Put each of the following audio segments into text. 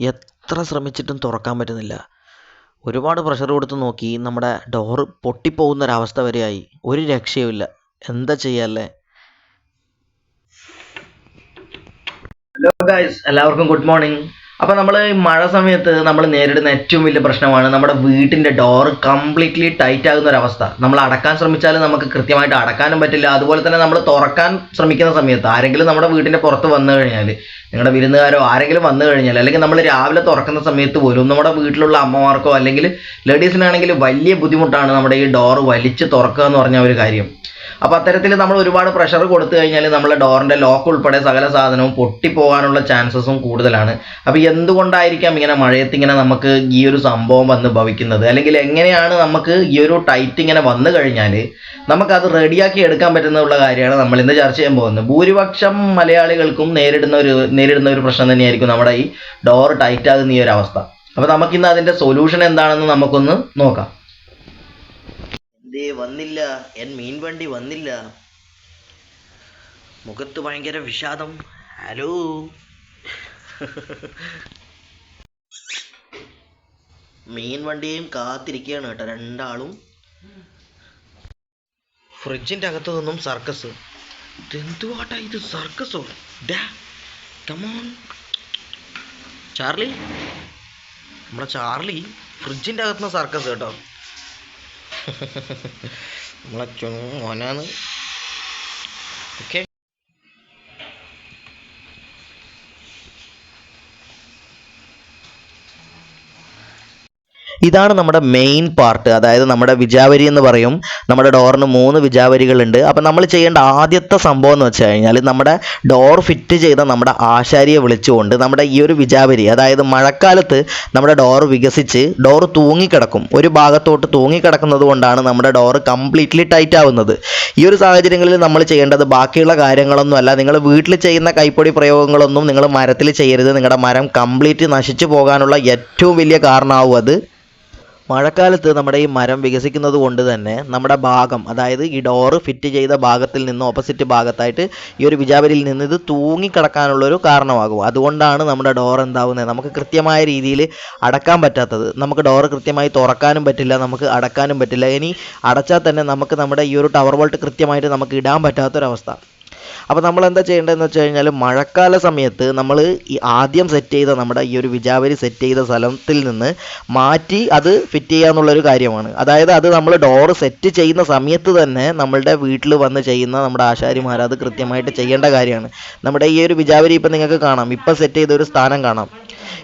എത്ര ശ്രമിച്ചിട്ടും തുറക്കാൻ പറ്റുന്നില്ല. ഒരുപാട് പ്രഷർ കൊടുത്ത് നോക്കി നമ്മുടെ ഡോറ് പൊട്ടിപ്പോകുന്ന ഒരവസ്ഥ വരെയായി. ഒരു രക്ഷയുമില്ല. എന്താ ചെയ്യല്ലേ? ഹലോ ഗൈസ് എല്ലാവർക്കും ഗുഡ് മോർണിംഗ് അപ്പോൾ നമ്മൾ മഴ സമയത്ത് നമ്മൾ നേരിടുന്ന ഏറ്റവും വലിയ പ്രശ്നമാണ് നമ്മുടെ വീട്ടിന്റെ ഡോർ കംപ്ലീറ്റ്ലി ടൈറ്റ് ആകുന്ന ഒരു അവസ്ഥ നമ്മൾ അടക്കാൻ ശ്രമിച്ചാൽ നമുക്ക് കൃത്യമായിട്ട് അടക്കാനും പറ്റില്ല. അതുപോലെ തന്നെ നമ്മൾ തുറക്കാൻ ശ്രമിക്കുന്ന സമയത്ത് ആരെങ്കിലും നമ്മുടെ വീടിന്റെ പുറത്ത് വന്നു കഴിഞ്ഞാൽ നിങ്ങളുടെ വിരുന്നുകാരോ ആരെങ്കിലും വന്നു കഴിഞ്ഞാൽ അല്ലെങ്കിൽ നമ്മൾ രാവിലെ തുറക്കുന്ന സമയത്ത് പോലും നമ്മുടെ വീട്ടിലുള്ള അമ്മമാർക്കോ അല്ലെങ്കിൽ ലേഡീസിനാണെങ്കിൽ വലിയ ബുദ്ധിമുട്ടാണ് നമ്മുടെ ഈ ഡോർ വലിച്ച് തുറക്കുക എന്ന് പറഞ്ഞ ഒരു കാര്യം. അപ്പോൾ അത്തരത്തിൽ നമ്മൾ ഒരുപാട് പ്രഷർ കൊടുത്തു കഴിഞ്ഞാൽ നമ്മളെ ഡോറിന്റെ ലോക്ക് ഉൾപ്പെടെ സകല സാധനവും പൊട്ടിപ്പോകാനുള്ള ചാൻസസും കൂടുതലാണ്. അപ്പോൾ എന്തുകൊണ്ടായിരിക്കാം ഇങ്ങനെ മഴയത്ത് ഇങ്ങനെ നമുക്ക് ഈ ഒരു സംഭവം വന്ന് ഭവിക്കുന്നത്? അല്ലെങ്കിൽ എങ്ങനെയാണ് നമുക്ക് ഈ ഒരു ടൈറ്റ് ഇങ്ങനെ വന്നു കഴിഞ്ഞാൽ നമുക്കത് റെഡിയാക്കി എടുക്കാൻ പറ്റുന്നുള്ള കാര്യമാണ് നമ്മൾ ഇന്ന് ചർച്ച ചെയ്യാൻ പോകുന്നത്. ഭൂരിപക്ഷം മലയാളികൾക്കും നേരിടുന്ന ഒരു നേരിടുന്ന ഒരു പ്രശ്നം തന്നെയായിരിക്കും നമ്മുടെ ഈ ഡോർ ടൈറ്റ് ആകുന്ന ഈ ഒരു അവസ്ഥ. അപ്പോൾ നമുക്കിന്ന് അതിന്റെ സൊല്യൂഷൻ എന്താണെന്ന് നമുക്കൊന്ന് നോക്കാം. എന്തേ വന്നില്ല. എൻ മീൻ വണ്ടി വന്നില്ല. മുഖത്ത് ഭയങ്കര വിഷാദം. ഹലോ. മീൻ വണ്ടിയും കാത്തിരിക്കുകയാണ് കേട്ടോ രണ്ടാളും. ഫ്രിഡ്ജിന്റെ അകത്തു നിന്നും സർക്കസ്. ഇതെന്തുവാട്ടാ ഇത് സർക്കസോ? ഡാ കമോൺ ചാർലി? നമ്മുടെ ചാർലി ഫ്രിഡ്ജിന്റെ അകത്തുനിന്ന് സർക്കസ് കേട്ടോ. നമ്മളെ ചു മോനാണ്. ഓക്കെ? ഇതാണ് നമ്മുടെ മെയിൻ പാർട്ട് അതായത് നമ്മുടെ വിജാവരി എന്ന് പറയും. നമ്മുടെ ഡോറിന് മൂന്ന് വിജാവരികളുണ്ട്. അപ്പം നമ്മൾ ചെയ്യേണ്ട ആദ്യത്തെ സംഭവം എന്ന് വെച്ച് കഴിഞ്ഞാൽ നമ്മുടെ ഡോർ ഫിറ്റ് ചെയ്ത നമ്മുടെ ആശാരിയെ വിളിച്ചുകൊണ്ട് നമ്മുടെ ഈ ഒരു വിജാവരി അതായത് മഴക്കാലത്ത് നമ്മുടെ ഡോർ വികസിച്ച് ഡോർ തൂങ്ങിക്കിടക്കും. ഒരു ഭാഗത്തോട്ട് തൂങ്ങിക്കിടക്കുന്നത് കൊണ്ടാണ് നമ്മുടെ ഡോർ കംപ്ലീറ്റ്ലി ടൈറ്റ് ആവുന്നത്. ഈ ഒരു സാഹചര്യങ്ങളിൽ നമ്മൾ ചെയ്യേണ്ടത് ബാക്കിയുള്ള കാര്യങ്ങളൊന്നുമല്ല നിങ്ങൾ വീട്ടിൽ ചെയ്യുന്ന കൈപ്പൊടി പ്രയോഗങ്ങളൊന്നും നിങ്ങൾ മരത്തിൽ ചെയ്യരുത്. നിങ്ങളുടെ മരം കംപ്ലീറ്റ് നശിച്ചു പോകാനുള്ള ഏറ്റവും വലിയ കാരണമാവും അത്. മഴക്കാലത്ത് നമ്മുടെ ഈ മരം വികസിക്കുന്നത് കൊണ്ട് തന്നെ നമ്മുടെ ഭാഗം അതായത് ഈ ഡോറ് ഫിറ്റ് ചെയ്ത ഭാഗത്തിൽ നിന്ന് ഓപ്പോസിറ്റ് ഭാഗത്തായിട്ട് ഈ ഒരു വിജാവരിയിൽ നിന്ന് ഇത് തൂങ്ങിക്കിടക്കാനുള്ളൊരു കാരണമാകും. അതുകൊണ്ടാണ് നമ്മുടെ ഡോർ എന്താവുന്നത് നമുക്ക് കൃത്യമായ രീതിയിൽ അടക്കാൻ പറ്റാത്തത്. നമുക്ക് ഡോറ് കൃത്യമായി തുറക്കാനും പറ്റില്ല നമുക്ക് അടക്കാനും പറ്റില്ല. ഇനി അടച്ചാൽ തന്നെ നമുക്ക് നമ്മുടെ ഈ ഒരു ടവർ ബോൾട്ട് കൃത്യമായിട്ട് നമുക്ക് ഇടാൻ പറ്റാത്തൊരവസ്ഥ. അപ്പോൾ നമ്മൾ എന്താ ചെയ്യേണ്ടതെന്ന് വെച്ച് കഴിഞ്ഞാൽ മഴക്കാല സമയത്ത് നമ്മൾ ഈ ആദ്യം സെറ്റ് ചെയ്ത നമ്മുടെ ഈ ഒരു വിജാവരി സെറ്റ് ചെയ്ത സ്ഥലത്തിൽ നിന്ന് മാറ്റി അത് ഫിറ്റ് ചെയ്യുക എന്നുള്ളൊരു കാര്യമാണ്. അതായത് അത് നമ്മൾ ഡോർ സെറ്റ് ചെയ്യുന്ന സമയത്ത് തന്നെ നമ്മളുടെ വീട്ടിൽ വന്ന് ചെയ്യുന്ന നമ്മുടെ ആശാരിമാർ അത് കൃത്യമായിട്ട് ചെയ്യേണ്ട കാര്യമാണ്. നമ്മുടെ ഈ ഒരു വിജാവരി ഇപ്പം നിങ്ങൾക്ക് കാണാം. ഇപ്പം സെറ്റ് ചെയ്ത ഒരു സ്ഥാനം കാണാം.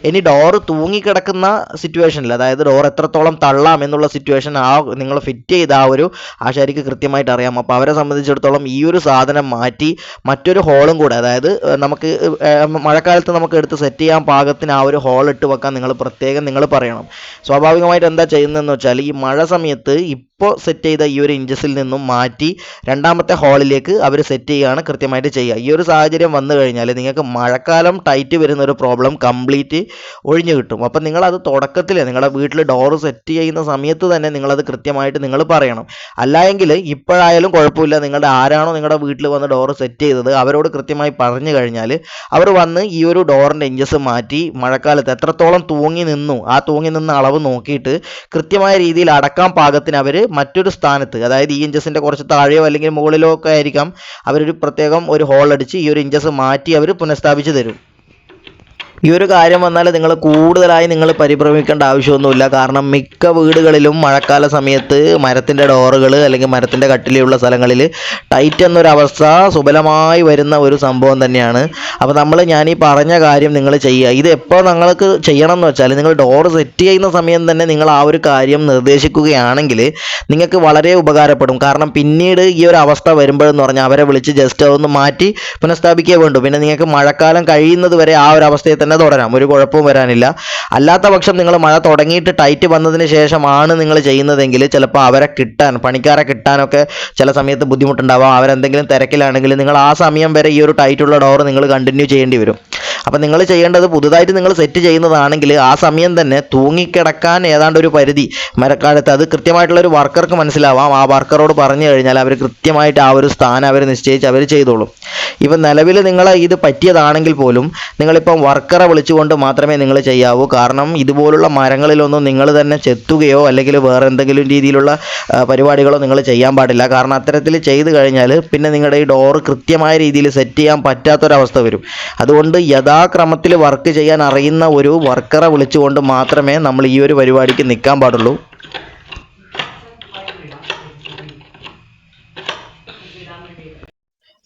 ഇനി ഡോറ് തൂങ്ങിക്കിടക്കുന്ന സിറ്റുവേഷനിൽ അതായത് ഡോർ എത്രത്തോളം തള്ളാം എന്നുള്ള സിറ്റുവേഷൻ ആ നിങ്ങൾ ഫിറ്റ് ചെയ്ത ആ ഒരു ആശാരിക്ക് കൃത്യമായിട്ട് അറിയാം. അപ്പോൾ അവരെ സംബന്ധിച്ചിടത്തോളം ഈ ഒരു സാധനം മാറ്റി മറ്റൊരു ഹോളും കൂടെ അതായത് നമുക്ക് മഴക്കാലത്ത് നമുക്ക് എടുത്ത് സെറ്റ് ചെയ്യാൻ പാകത്തിന് ആ ഒരു ഹോൾ ഇട്ട് വെക്കാൻ നിങ്ങൾ പ്രത്യേകം നിങ്ങൾ പറയണം. സ്വാഭാവികമായിട്ട് എന്താ ചെയ്യുന്നതെന്ന് വെച്ചാൽ ഈ മഴ സമയത്ത് ഇപ്പോൾ സെറ്റ് ചെയ്ത ഈ ഒരു ഇഞ്ചസിൽ നിന്നും മാറ്റി രണ്ടാമത്തെ ഹോളിലേക്ക് അവർ സെറ്റ് ചെയ്യുകയാണ് കൃത്യമായിട്ട് ചെയ്യുക. ഈ ഒരു സാഹചര്യം വന്നു കഴിഞ്ഞാൽ നിങ്ങൾക്ക് മഴക്കാലം ടൈറ്റ് വരുന്ന ഒരു പ്രോബ്ലം കംപ്ലീറ്റ് ഒഴിഞ്ഞു കിട്ടും. അപ്പം നിങ്ങളത് തുടക്കത്തിൽ നിങ്ങളുടെ വീട്ടിൽ ഡോറ് സെറ്റ് ചെയ്യുന്ന സമയത്ത് തന്നെ നിങ്ങളത് കൃത്യമായിട്ട് നിങ്ങൾ പറയണം. അല്ലായെങ്കിൽ ഇപ്പോഴായാലും കുഴപ്പമില്ല. നിങ്ങളുടെ ആരാണോ നിങ്ങളുടെ വീട്ടിൽ വന്ന് ഡോറ് സെറ്റ് ചെയ്തത് അവരോട് കൃത്യമായി പറഞ്ഞു കഴിഞ്ഞാൽ അവർ വന്ന് ഈ ഒരു ഡോറിന്റെ ഇഞ്ചസ് മാറ്റി മഴക്കാലത്ത് എത്രത്തോളം തൂങ്ങി നിന്നു ആ തൂങ്ങി നിന്ന അളവ് നോക്കിയിട്ട് കൃത്യമായ രീതിയിൽ അടക്കാൻ പാകത്തിന് അവർ മറ്റൊരു സ്ഥാനത്ത് അതായത് ഈ ഇഞ്ചസിന്റെ കുറച്ച് താഴെയോ അല്ലെങ്കിൽ മുകളിലോ ഒക്കെ ആയിരിക്കാം അവരൊരു പ്രത്യേകം ഒരു ഹോൾ അടിച്ച് ഈ ഒരു ഇഞ്ചസ് മാറ്റി അവർ പുനഃസ്ഥാപിച്ച് തരും. ഈ ഒരു കാര്യം വന്നാൽ നിങ്ങൾ കൂടുതലായി നിങ്ങൾ പരിഭ്രമിക്കേണ്ട ആവശ്യമൊന്നുമില്ല. കാരണം മിക്ക വീടുകളിലും മഴക്കാല സമയത്ത് മരത്തിന്റെ ഡോറുകൾ അല്ലെങ്കിൽ മരത്തിന്റെ കട്ടിലുള്ള സ്ഥലങ്ങളിൽ ടൈറ്റ് എന്നൊരവസ്ഥ സുബലമായി വരുന്ന ഒരു സംഭവം തന്നെയാണ്. അപ്പോൾ നമ്മൾ ഞാൻ ഈ പറഞ്ഞ കാര്യം നിങ്ങൾ ചെയ്യുക. ഇത് എപ്പോൾ നിങ്ങൾക്ക് ചെയ്യണം എന്ന് വെച്ചാൽ നിങ്ങൾ ഡോർ സെറ്റ് ചെയ്യുന്ന സമയം തന്നെ നിങ്ങൾ ആ ഒരു കാര്യം നിർദ്ദേശിക്കുകയാണെങ്കിൽ നിങ്ങൾക്ക് വളരെ ഉപകാരപ്പെടും. കാരണം പിന്നീട് ഈ ഒരു അവസ്ഥ വരുമ്പോഴെന്ന് പറഞ്ഞാൽ അവരെ വിളിച്ച് ജസ്റ്റ് അതൊന്ന് മാറ്റി പുനഃസ്ഥാപിക്കേ വേണ്ടു. പിന്നെ നിങ്ങൾക്ക് മഴക്കാലം കഴിയുന്നത് വരെ ആ ഒരു അവസ്ഥയെ തന്നെ തുടരാം. ഒരു കുഴപ്പവും വരാനില്ല. അല്ലാത്ത പക്ഷം നിങ്ങൾ മഴ തുടങ്ങിയിട്ട് ടൈറ്റ് വന്നതിന് ശേഷമാണ് നിങ്ങൾ ചെയ്യുന്നതെങ്കിൽ ചിലപ്പോൾ അവരെ കിട്ടാൻ പണിക്കാരെ കിട്ടാനൊക്കെ ചില സമയത്ത് ബുദ്ധിമുട്ടുണ്ടാവാം. അവരെന്തെങ്കിലും തിരക്കിലാണെങ്കിൽ നിങ്ങൾ ആ സമയം വരെ ഈ ഒരു ടൈറ്റുള്ള ഡോർ നിങ്ങൾ കണ്ടിന്യൂ ചെയ്യേണ്ടി വരും. അപ്പം നിങ്ങൾ ചെയ്യേണ്ടത് പുതുതായിട്ട് നിങ്ങൾ സെറ്റ് ചെയ്യുന്നതാണെങ്കിൽ ആ സമയം തന്നെ തൂങ്ങിക്കിടക്കാൻ ഏതാണ്ട് ഒരു പരിധി മരക്കാലത്ത്. അത് കൃത്യമായിട്ടുള്ള ഒരു വർക്കർക്ക് മനസ്സിലാവാം. ആ വർക്കറോട് പറഞ്ഞു കഴിഞ്ഞാൽ അവർ കൃത്യമായിട്ട് ആ ഒരു സ്ഥാനം അവർ നിശ്ചയിച്ച് അവർ ചെയ്തോളും. ഇപ്പം നിലവിൽ നിങ്ങൾ ഇത് പറ്റിയതാണെങ്കിൽ പോലും നിങ്ങളിപ്പം വർക്കറെ വിളിച്ചുകൊണ്ട് മാത്രമേ നിങ്ങൾ ചെയ്യാവൂ. കാരണം ഇതുപോലുള്ള മരങ്ങളിലൊന്നും നിങ്ങൾ തന്നെ ചെത്തുകയോ അല്ലെങ്കിൽ വേറെ എന്തെങ്കിലും രീതിയിലുള്ള പരിപാടികളോ നിങ്ങൾ ചെയ്യാൻ പാടില്ല. കാരണം അത്തരത്തിൽ ചെയ്തു കഴിഞ്ഞാൽ പിന്നെ നിങ്ങളുടെ ഈ ഡോറ് കൃത്യമായ രീതിയിൽ സെറ്റ് ചെയ്യാൻ പറ്റാത്തൊരവസ്ഥ വരും. അതുകൊണ്ട് യഥാക്രമത്തിൽ വർക്ക് ചെയ്യാൻ അറിയുന്ന ഒരു വർക്കറെ വിളിച്ചുകൊണ്ട് മാത്രമേ നമ്മൾ ഈ ഒരു പരിപാടിക്ക് നിൽക്കാൻ പാടുള്ളൂ.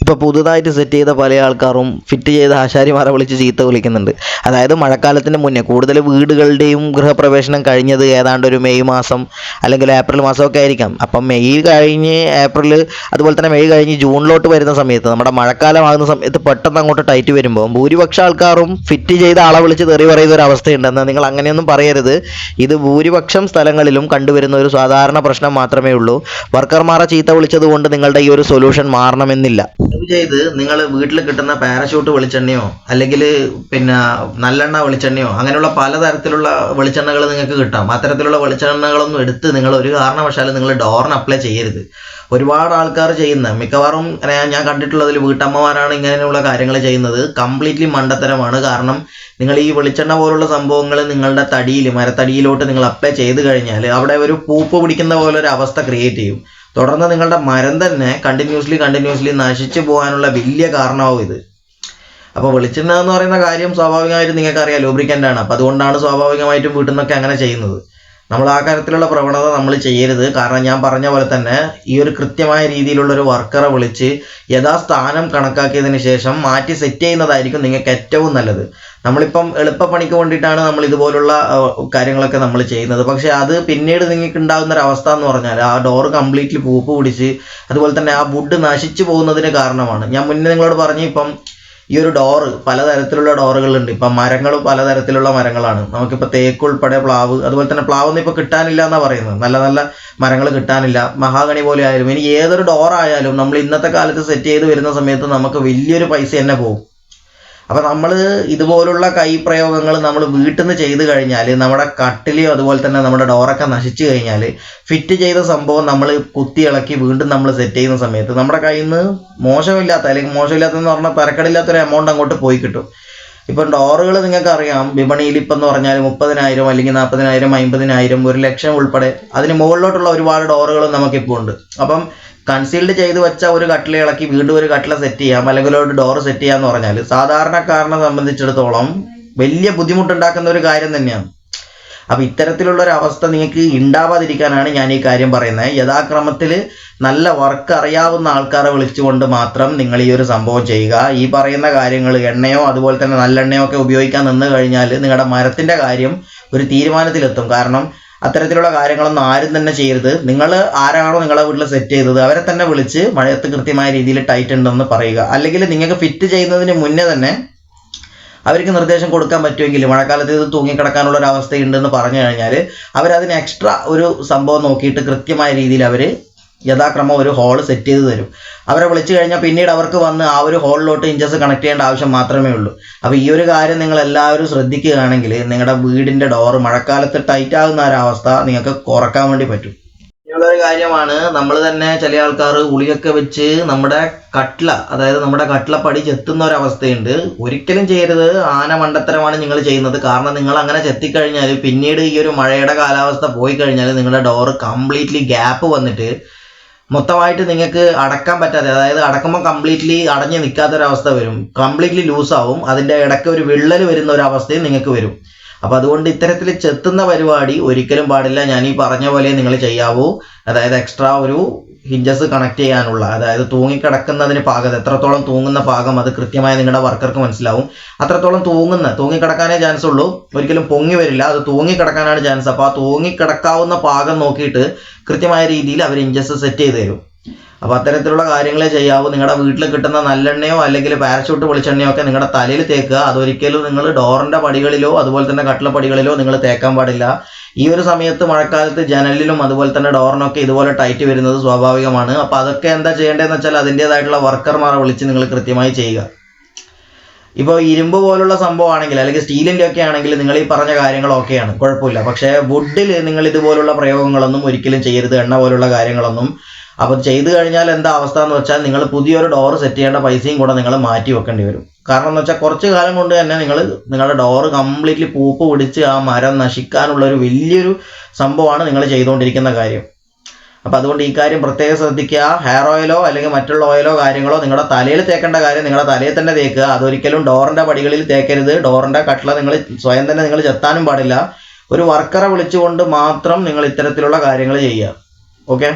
ഇപ്പോൾ പുതുതായിട്ട് സെറ്റ് ചെയ്ത പല ആൾക്കാരും ഫിറ്റ് ചെയ്ത ആശാരിമാരെ വിളിച്ച് ചീത്ത വിളിക്കുന്നുണ്ട്. അതായത് മഴക്കാലത്തിന് മുന്നേ കൂടുതൽ വീടുകളുടെയും ഗൃഹപ്രവേശനം കഴിഞ്ഞത് ഏതാണ്ട് ഒരു മെയ് മാസം അല്ലെങ്കിൽ ഏപ്രിൽ മാസമൊക്കെ ആയിരിക്കാം. അപ്പം മെയ് കഴിഞ്ഞ് ഏപ്രിൽ അതുപോലെ തന്നെ മെയ് കഴിഞ്ഞ് ജൂണിലോട്ട് വരുന്ന സമയത്ത് നമ്മുടെ മഴക്കാലമാകുന്ന സമയത്ത് പെട്ടെന്ന് അങ്ങോട്ട് ടൈറ്റ് വരുമ്പോൾ ഭൂരിപക്ഷ ആൾക്കാരും ഫിറ്റ് ചെയ്ത ആളെ വിളിച്ച് തെറി പറയുന്ന ഒരു അവസ്ഥയുണ്ടെന്ന് നിങ്ങൾ അങ്ങനെയൊന്നും പറയരുത്. ഇത് ഭൂരിപക്ഷം സ്ഥലങ്ങളിലും കണ്ടുവരുന്ന ഒരു സാധാരണ പ്രശ്നം മാത്രമേ ഉള്ളൂ. വർക്കർമാരെ ചീത്ത വിളിച്ചത് കൊണ്ട് നിങ്ങളുടെ ഈ ഒരു സൊല്യൂഷൻ മാറണമെന്നില്ല. ചെയ്ത് നിങ്ങൾ വീട്ടിൽ കിട്ടുന്ന പാരഷൂട്ട് വെളിച്ചെണ്ണയോ അല്ലെങ്കിൽ പിന്നെ നല്ലെണ്ണ വെളിച്ചെണ്ണയോ അങ്ങനെയുള്ള പലതരത്തിലുള്ള വെളിച്ചെണ്ണകൾ നിങ്ങൾക്ക് കിട്ടാം. അത്തരത്തിലുള്ള വെളിച്ചെണ്ണകളൊന്നും എടുത്ത് നിങ്ങൾ ഒരു കാരണവശാലും നിങ്ങൾ ഡോറിന് അപ്ലൈ ചെയ്യരുത്. ഒരുപാട് ആൾക്കാർ ചെയ്യുന്ന മിക്കവാറും ഞാൻ- കണ്ടിട്ടുള്ളതിൽ വീട്ടമ്മമാരാണ് ഇങ്ങനെയുള്ള കാര്യങ്ങൾ ചെയ്യുന്നത്. കംപ്ലീറ്റ്ലി മണ്ടത്തരമാണ്. കാരണം നിങ്ങൾ ഈ വെളിച്ചെണ്ണ പോലുള്ള സംഭവങ്ങൾ നിങ്ങളുടെ തടിയിൽ മരത്തടിയിലോട്ട് നിങ്ങൾ അപ്ലൈ ചെയ്ത് കഴിഞ്ഞാൽ അവിടെ ഒരു പൂപ്പ് പിടിക്കുന്ന പോലെ ഒരു അവസ്ഥ ക്രിയേറ്റ് ചെയ്യും. തുടർന്ന് നിങ്ങളുടെ മരം തന്നെ കണ്ടിന്യൂസ്ലി കണ്ടിന്യൂസ്ലി നശിച്ചു പോകാനുള്ള വലിയ കാരണമാവും ഇത്. അപ്പോൾ വെളിച്ചെണ്ണ എന്ന് പറയുന്ന കാര്യം സ്വാഭാവികമായിട്ടും നിങ്ങൾക്ക് അറിയാം ലൂബ്രിക്കന്റ് ആണ്. അപ്പോൾ അതുകൊണ്ടാണ് സ്വാഭാവികമായിട്ടും വീട്ടിൽ നിന്നൊക്കെ അങ്ങനെ ചെയ്യുന്നത്. നമ്മൾ ആ കാര്യത്തിലുള്ള പ്രവണത നമ്മൾ ചെയ്യരുത്. കാരണം ഞാൻ പറഞ്ഞ പോലെ തന്നെ ഈ ഒരു കൃത്യമായ രീതിയിലുള്ള ഒരു വർക്കറെ വിളിച്ച് യഥാസ്ഥാനം കണക്കാക്കിയതിന് ശേഷം മാറ്റി സെറ്റ് ചെയ്യുന്നതായിരിക്കും നിങ്ങൾക്ക് ഏറ്റവും നല്ലത്. നമ്മളിപ്പം എളുപ്പപ്പണിക്ക് വേണ്ടിയിട്ടാണ് നമ്മൾ ഇതുപോലുള്ള കാര്യങ്ങളൊക്കെ നമ്മൾ ചെയ്യുന്നത്. പക്ഷേ അത് പിന്നീട് നിങ്ങൾക്ക് ഉണ്ടാകുന്ന ഒരു അവസ്ഥ എന്ന് പറഞ്ഞാൽ ആ ഡോർ കംപ്ലീറ്റ്ലി പൂപ്പ് പിടിച്ച് അതുപോലെ തന്നെ ആ വുഡ് നശിച്ചു പോകുന്നതിന് കാരണമാണ്. ഞാൻ മുന്നേ നിങ്ങളോട് പറഞ്ഞു ഇപ്പം ഈ ഒരു ഡോറ് പലതരത്തിലുള്ള ഡോറുകളുണ്ട് ഇപ്പം മരങ്ങളും പലതരത്തിലുള്ള മരങ്ങളാണ്. നമുക്കിപ്പോൾ തേക്ക് ഉൾപ്പെടെ പ്ലാവ് അതുപോലെ തന്നെ പ്ലാവ് ഒന്നും ഇപ്പോൾ കിട്ടാനില്ല എന്നാണ് പറയുന്നത്. നല്ല നല്ല മരങ്ങൾ കിട്ടാനില്ല. മഹാഗണി പോലെ ആയാലും ഇനി ഏതൊരു ഡോറായാലും നമ്മൾ ഇന്നത്തെ കാലത്ത് സെറ്റ് ചെയ്ത് വരുന്ന സമയത്ത് നമുക്ക് വലിയൊരു പൈസ തന്നെ പോകും. അപ്പം നമ്മൾ ഇതുപോലുള്ള കൈപ്രയോഗങ്ങൾ നമ്മൾ വീട്ടിൽ നിന്ന് ചെയ്തു കഴിഞ്ഞാൽ നമ്മുടെ കട്ടിലെയോ അതുപോലെ തന്നെ നമ്മുടെ ഡോറൊക്കെ നശിച്ചു കഴിഞ്ഞാൽ ഫിറ്റ് ചെയ്ത സംഭവം നമ്മൾ കുത്തി ഇളക്കി വീണ്ടും നമ്മൾ സെറ്റ് ചെയ്യുന്ന സമയത്ത് നമ്മുടെ കയ്യിൽ നിന്ന് മോശമില്ലാത്ത അല്ലെങ്കിൽ മോശമില്ലാത്തതെന്ന് പറഞ്ഞാൽ തരക്കടില്ലാത്തൊരു എമൗണ്ട് അങ്ങോട്ട് പോയി കിട്ടും. ഇപ്പം ഡോറുകൾ നിങ്ങൾക്ക് അറിയാം വിപണിയിൽ ഇപ്പം എന്ന് പറഞ്ഞാൽ മുപ്പതിനായിരം അല്ലെങ്കിൽ നാൽപ്പതിനായിരം അമ്പതിനായിരം ഒരു ലക്ഷം ഉൾപ്പെടെ അതിന് മുകളിലോട്ടുള്ള ഒരുപാട് ഡോറുകളും നമുക്കിപ്പോൾ ഉണ്ട്. അപ്പം കൺസീൽഡ് ചെയ്ത് വെച്ച ഒരു കട്ടില ഇളക്കി വീണ്ടും ഒരു കട്ടില സെറ്റ് ചെയ്യാം അല്ലെങ്കിൽ ഒരു ഡോർ സെറ്റ് ചെയ്യാന്ന് പറഞ്ഞാൽ സാധാരണക്കാരനെ സംബന്ധിച്ചിടത്തോളം വലിയ ബുദ്ധിമുട്ടുണ്ടാക്കുന്ന ഒരു കാര്യം തന്നെയാണ്. അപ്പം ഇത്തരത്തിലുള്ള ഒരു അവസ്ഥ നിങ്ങൾക്ക് ഉണ്ടാവാതിരിക്കാനാണ് ഞാൻ ഈ കാര്യം പറയുന്നത്. യഥാക്രമത്തിൽ നല്ല വർക്ക് അറിയാവുന്ന ആൾക്കാരെ വിളിച്ചുകൊണ്ട് മാത്രം നിങ്ങൾ ഈ ഒരു സംഭവം ചെയ്യുക. ഈ പറയുന്ന കാര്യങ്ങൾ എണ്ണയോ അതുപോലെ തന്നെ നല്ലെണ്ണയോ ഒക്കെ ഉപയോഗിക്കാൻ നിന്ന് കഴിഞ്ഞാൽ നിങ്ങളുടെ മരത്തിന്റെ കാര്യം ഒരു തീരുമാനത്തിലെത്തും. കാരണം അത്തരത്തിലുള്ള കാര്യങ്ങളൊന്നും ആരും തന്നെ ചെയ്യരുത്. നിങ്ങൾ ആരാണോ നിങ്ങളെ വീട്ടിൽ സെറ്റ് ചെയ്തത് അവരെ തന്നെ വിളിച്ച് മഴയത്ത് കൃത്യമായ രീതിയിൽ ടൈറ്റ് ഉണ്ടെന്ന് പറയുക. അല്ലെങ്കിൽ നിങ്ങൾക്ക് ഫിറ്റ് ചെയ്യുന്നതിന് മുന്നേ തന്നെ അവർക്ക് നിർദ്ദേശം കൊടുക്കാൻ പറ്റുമെങ്കിൽ മഴക്കാലത്ത് ഇത് തൂങ്ങിക്കിടക്കാനുള്ള ഒരു അവസ്ഥയുണ്ടെന്ന് പറഞ്ഞു കഴിഞ്ഞാൽ അവരതിന് എക്സ്ട്രാ ഒരു സംഭവം നോക്കിയിട്ട് കൃത്യമായ രീതിയിൽ അവർ യഥാക്രമം ഒരു ഹോൾ സെറ്റ് ചെയ്ത് തരും. അവരെ വിളിച്ചു കഴിഞ്ഞാൽ പിന്നീട് അവർക്ക് വന്ന് ആ ഒരു ഹോളിലോട്ട് ഇഞ്ചസ് കണക്ട് ചെയ്യേണ്ട ആവശ്യം മാത്രമേ ഉള്ളൂ. അപ്പോൾ ഈ ഒരു കാര്യം നിങ്ങൾ എല്ലാവരും ശ്രദ്ധിക്കുകയാണെങ്കിൽ നിങ്ങളുടെ വീടിന്റെ ഡോറ് മഴക്കാലത്ത് ടൈറ്റ് ആകുന്ന ഒരവസ്ഥ നിങ്ങൾക്ക് കുറയ്ക്കാൻ വേണ്ടി പറ്റും. ഇനിയുള്ളൊരു കാര്യമാണ്. നമ്മൾ തന്നെ ചില ആൾക്കാർ ഉളിയൊക്കെ വെച്ച് നമ്മുടെ കട്ട്ല അതായത് നമ്മുടെ കട്ട്ലപ്പടി ചെത്തുന്ന ഒരവസ്ഥയുണ്ട് ഒരിക്കലും ചെയ്യരുത്. ആന മണ്ടത്തരമാണ് നിങ്ങൾ ചെയ്യുന്നത്. കാരണം നിങ്ങൾ അങ്ങനെ ചെത്തിക്കഴിഞ്ഞാൽ പിന്നീട് ഈ ഒരു മഴയുടെ കാലാവസ്ഥ പോയി കഴിഞ്ഞാൽ നിങ്ങളുടെ ഡോറ് കംപ്ലീറ്റ്ലി ഗ്യാപ്പ് വന്നിട്ട് മൊത്തമായിട്ട് നിങ്ങൾക്ക് അടക്കാൻ പറ്റാതെ അതായത് അടക്കുമ്പോൾ കംപ്ലീറ്റ്ലി അടഞ്ഞ് നിൽക്കാത്തൊരവസ്ഥ വരും. കംപ്ലീറ്റ്ലി ലൂസാവും അതിന്റെ ഇടയ്ക്ക് ഒരു വിള്ളൽ വരുന്ന ഒരു അവസ്ഥയും നിങ്ങൾക്ക് വരും. അപ്പോൾ അതുകൊണ്ട് ഇത്തരത്തിൽ ചെത്തുന്ന പരിപാടി ഒരിക്കലും പാടില്ല. ഞാൻ ഈ പറഞ്ഞ പോലെ നിങ്ങൾ ചെയ്യാവൂ. അതായത് എക്സ്ട്രാ ഒരു ഹിഞ്ചസ് കണക്ട് ചെയ്യാനുള്ള അതായത് തൂങ്ങിക്കിടക്കുന്നതിന് പാകം എത്രത്തോളം തൂങ്ങുന്ന പാകം അത് കൃത്യമായി നിങ്ങളുടെ വർക്കർക്ക് മനസ്സിലാവും. അത്രത്തോളം തൂങ്ങുന്ന തൂങ്ങിക്കിടക്കാനേ ചാൻസ് ഉള്ളൂ. ഒരിക്കലും പൊങ്ങി വരില്ല. അത് തൂങ്ങിക്കിടക്കാനാണ് ചാൻസ് അപ്പോൾ ആ തൂങ്ങിക്കിടക്കാവുന്ന പാകം നോക്കിയിട്ട് കൃത്യമായ രീതിയിൽ അവർ ഇഞ്ചസ് സെറ്റ് ചെയ്ത് തരും. അപ്പോൾ അത്തരത്തിലുള്ള കാര്യങ്ങളെ ചെയ്യാവൂ. നിങ്ങളുടെ വീട്ടിൽ കിട്ടുന്ന നല്ലെണ്ണയോ അല്ലെങ്കിൽ പാരഷൂട്ട് വെളിച്ചെണ്ണയോ ഒക്കെ നിങ്ങളുടെ തലയിൽ തേക്കുക. അതൊരിക്കലും നിങ്ങൾ ഡോറിന്റെ പടികളിലോ അതുപോലെ തന്നെ കട്ടിലെ പടികളിലോ നിങ്ങൾ തേക്കാൻ പാടില്ല. ഈ ഒരു സമയത്ത് മഴക്കാലത്ത് ജനലിലും അതുപോലെ തന്നെ ഡോറിനൊക്കെ ഇതുപോലെ ടൈറ്റ് വരുന്നത് സ്വാഭാവികമാണ്. അപ്പോൾ അതൊക്കെ എന്താ ചെയ്യേണ്ടതെന്ന് വെച്ചാൽ അതിന്റേതായിട്ടുള്ള വർക്കർമാരെ വിളിച്ച് നിങ്ങൾ കൃത്യമായി ചെയ്യുക. ഇപ്പോൾ ഇരുമ്പ് പോലുള്ള സംഭവമാണെങ്കിൽ അല്ലെങ്കിൽ സ്റ്റീലിന്റെ ഒക്കെ ആണെങ്കിൽ നിങ്ങൾ ഈ പറഞ്ഞ കാര്യങ്ങളൊക്കെയാണ് കുഴപ്പമില്ല. പക്ഷേ വുഡിൽ നിങ്ങൾ ഇതുപോലുള്ള പ്രയോഗങ്ങളൊന്നും ഒരിക്കലും ചെയ്യരുത്. എണ്ണ പോലുള്ള കാര്യങ്ങളൊന്നും അപ്പോൾ ചെയ്തു കഴിഞ്ഞാൽ എന്താ അവസ്ഥ എന്ന് വെച്ചാൽ നിങ്ങൾ പുതിയൊരു ഡോർ സെറ്റ് ചെയ്യേണ്ട പൈസയും കൂടെ നിങ്ങൾ മാറ്റി വെക്കേണ്ടി വരും. കാരണം എന്ന് വെച്ചാൽ കുറച്ച് കാലം കൊണ്ട് തന്നെ നിങ്ങൾ നിങ്ങളുടെ ഡോറ് കംപ്ലീറ്റ്ലി പൂപ്പ് പിടിച്ച് ആ മരം നശിക്കാനുള്ള ഒരു വലിയൊരു സംഭവമാണ് നിങ്ങൾ ചെയ്തുകൊണ്ടിരിക്കുന്ന കാര്യം. അപ്പോൾ അതുകൊണ്ട് ഈ കാര്യം പ്രത്യേകം ശ്രദ്ധിക്കുക. ഹെയർ ഓയിലോ അല്ലെങ്കിൽ മറ്റുള്ള ഓയിലോ കാര്യങ്ങളോ നിങ്ങളുടെ തലയിൽ തേക്കേണ്ട കാര്യം നിങ്ങളുടെ തലയിൽ തന്നെ തേക്കുക. അതൊരിക്കലും ഡോറിന്റെ പടികളിൽ തേക്കരുത്. ഡോറിന്റെ കട്ടില നിങ്ങൾ സ്വയം തന്നെ നിങ്ങൾ ചെത്താനും പാടില്ല. ഒരു വർക്കറെ വിളിച്ചുകൊണ്ട് മാത്രം നിങ്ങൾ ഇത്തരത്തിലുള്ള കാര്യങ്ങൾ ചെയ്യുക. ഓക്കെ